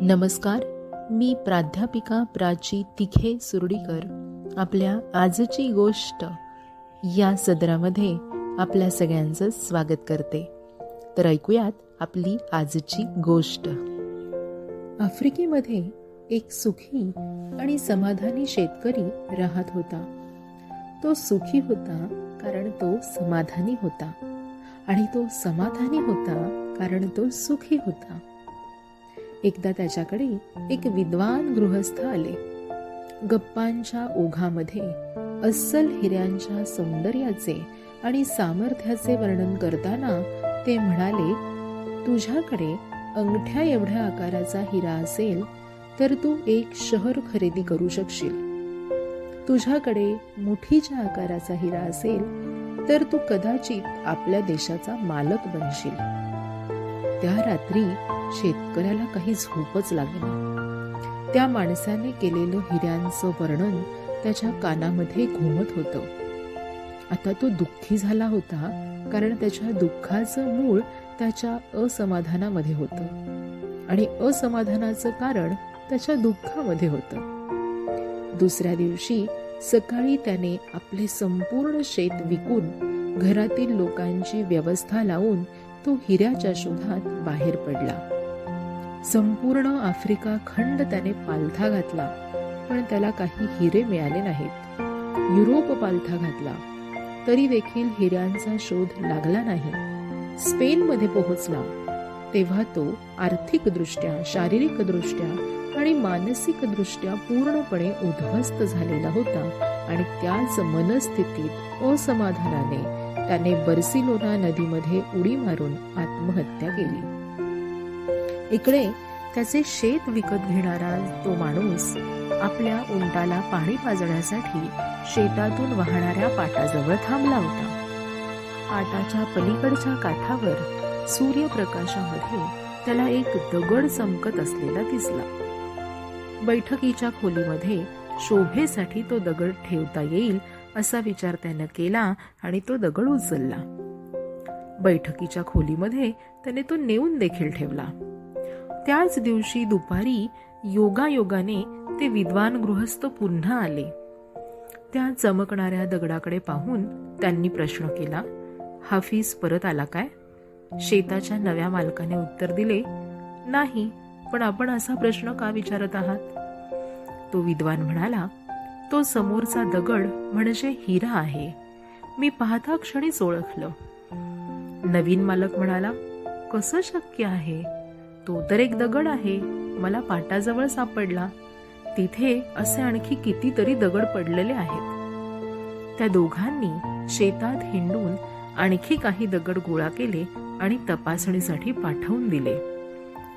नमस्कार मी प्राध्यापिका प्राची तिखे सुरडीकर. आपल्या आजची गोष्ट या सदरामध्ये आपल्या सगळ्यांचं स्वागत करते. तर ऐकूयात आपली आजची गोष्ट. आफ्रिकेमध्ये एक सुखी आणि समाधानी शेतकरी राहत होता. तो सुखी होता कारण तो समाधानी होता. आणि तो समाधानी होता कारण तो सुखी होता. एकदा त्याच्याकडे एक विद्वान गृहस्थ आले. गप्पांच्या ओघामध्ये अस्सल हिऱ्यांच्या सौंदर्याचे आणि सामर्थ्याचे वर्णन करताना ते म्हणाले तुझ्याकडे अंगठ्या एवढ्या आकाराचा हिरा असेल तर तू एक शहर खरेदी करू शकशील. तुझ्याकडे मुठीच्या आकाराचा हिरा असेल तर तू कदाचित आपल्या देशाचा मालक बनशील. त्या रात्री शेतकऱ्याला काही झोपच लागेना त्या माणसाने केलेलं हिऱ्यांचं वर्णन त्याच्या कानामध्ये घुमत होतं. आता तो दुःखी झाला होता कारण त्याच्या दुःखाचं मूळ त्याच्या असमाधानामध्ये होतं. आणि असमाधानाचं कारण त्याच्या दुःखामध्ये होतं. दुसऱ्या दिवशी सकाळी त्याने आपले संपूर्ण शेत विकून घरातील लोकांची व्यवस्था लावून तो हिऱ्याच्या शोधात बाहेर पडला. संपूर्ण आफ्रिका खंड त्याने पालथा घातला पण त्याला काही हिरे मिळाले नाहीत. युरोप पालथा घातला. तरी देखील हिऱ्यांचा शोध लागला नाही. स्पेनमध्ये पोहोचला. तेव्हा तो आर्थिकदृष्ट्या शारीरिकदृष्ट्या आणि मानसिकदृष्ट्या पूर्णपणे उद्ध्वस्त झालेला होता आणि त्याच मनस्थितीत असमाधानाने त्याने बर्सिलोना नदीमध्ये उडी मारून आत्महत्या केली. इकडे त्याचे शेत विकत घेणारा तो माणूस आपल्या उंटाला पाणी पाजण्यासाठी शेतातून वाहणाऱ्या पाटाजवळ थांबला होता. पाटाच्या पलीकडच्या काठावर सूर्यप्रकाशामध्ये त्याला एक दगड चमकत असलेला दिसला. बैठकीच्या खोलीमध्ये शोभेसाठी तो दगड ठेवता येईल असा विचार त्यानं केला आणि तो दगड उचलला. बैठकीच्या खोलीमध्ये त्याने तो नेऊन देखील ठेवला. त्याच दिवशी दुपारी योगायोगाने ते विद्वान गृहस्थ पुन्हा आले. त्या चमकणाऱ्या दगडाकडे पाहून त्यांनी प्रश्न केला हाफिज परत आला काय? शेताच्या नव्या मालकाने उत्तर दिले नाही पण आपण असा प्रश्न का विचारत आहात? तो विद्वान म्हणाला तो समोरचा दगड म्हणजे हिरा आहे. मी पाहता क्षणीच ओळखलं. नवीन मालक म्हणाला कसं शक्य आहे? तो तर एक दगड आहे. मला पाटाजवळ सापडला. तिथे असे आणखी कितीतरी दगड पडलेले आहेत. त्या दोघांनी शेतात हिंडून आणखी काही दगड गोळा केले आणि तपासणीसाठी पाठवून दिले.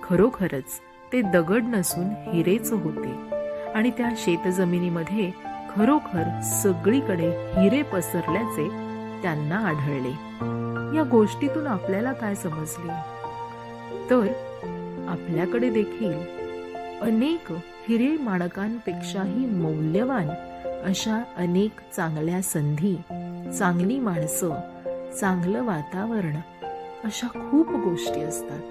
खरोखरच ते दगड नसून हिरेच होते. आणि त्या शेतजमिनीमध्ये खरोखर सगळीकडे हिरे पसरल्याचे त्यांना आढळले. या गोष्टीतून आपल्याला काय समजले? तर आपल्याकडे देखील अनेक हिरे माणकांपेक्षाही मौल्यवान अशा अनेक चांगल्या संधी चांगली माणसं चांगलं वातावरण अशा खूप गोष्टी असतात.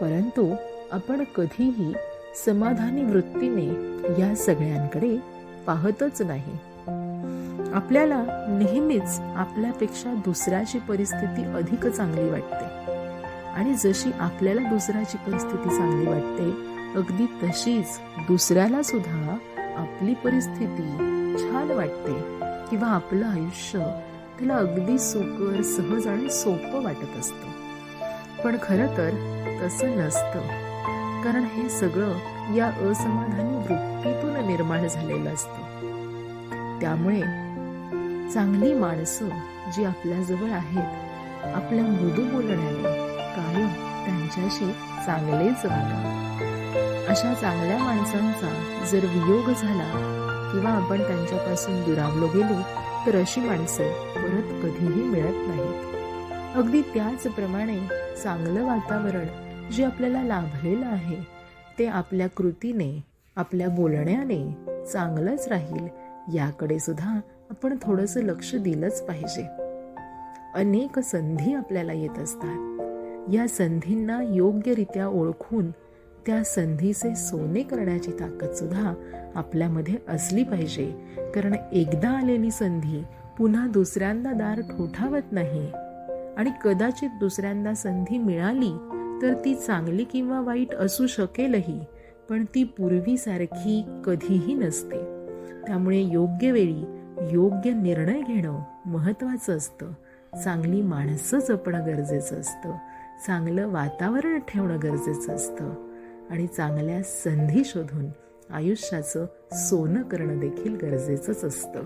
परंतु आपण कधीही समाधानी वृत्तीने या सगळ्यांकडे पाहतच नाही. आपल्याला नेहमीच आपल्यापेक्षा दुसऱ्याची परिस्थिती अधिक चांगली वाटते. आणि जशी आपल्याला दुसऱ्याची परिस्थिती चांगली वाटते अगदी तशीच दुसऱ्याला सुद्धा आपली परिस्थिती छान वाटते किंवा आपलं आयुष्य त्याला अगदी सुकर सहज आणि सोपं वाटत असतं. पण खरं तर तसं नसतं. कारण हे सगळं या असमाधानी वृत्तीतून निर्माण झालेलं असतं. त्यामुळे चांगली माणसं जी आपल्याजवळ आहेत आपल्या मृदू बोलण्याने कायम त्यांच्याशी चांगलेच वागा अशा चांगल्या माणसांचा जर वियोग झाला किंवा आपण त्यांच्यापासून दुरावलो गेलो तर अशी माणसे परत कधीही मिळत नाहीत. अगदी त्याचप्रमाणे चांगलं वातावरण जे आपल्याला लाभलेलं आहे ते आपल्या कृतीने आपल्या बोलण्याने चांगलंच राहील याकडे सुद्धा आपण थोडंसं लक्ष दिलंच पाहिजे. अनेक संधी आपल्याला येत असतात. या संधींना योग्यरित्या ओळखून त्या संधीचे सोने करण्याची ताकद सुद्धा आपल्यामध्ये असली पाहिजे. कारण एकदा आलेली संधी पुन्हा दुसऱ्यांदा दार ठोठावत नाही. आणि कदाचित दुसऱ्यांदा संधी मिळाली तर ती चांगली किंवा वाईट असू शकेलही पण ती पूर्वीसारखी कधीही नसते. त्यामुळे योग्य वेळी योग्य निर्णय घेणं महत्त्वाचं असतं. चांगली माणसं जपणं गरजेचं असतं. चांगलं वातावरण ठेवणं गरजेचं असतं. आणि चांगल्या संधी शोधून आयुष्याचं सोनं करणं देखील गरजेचंच असतं.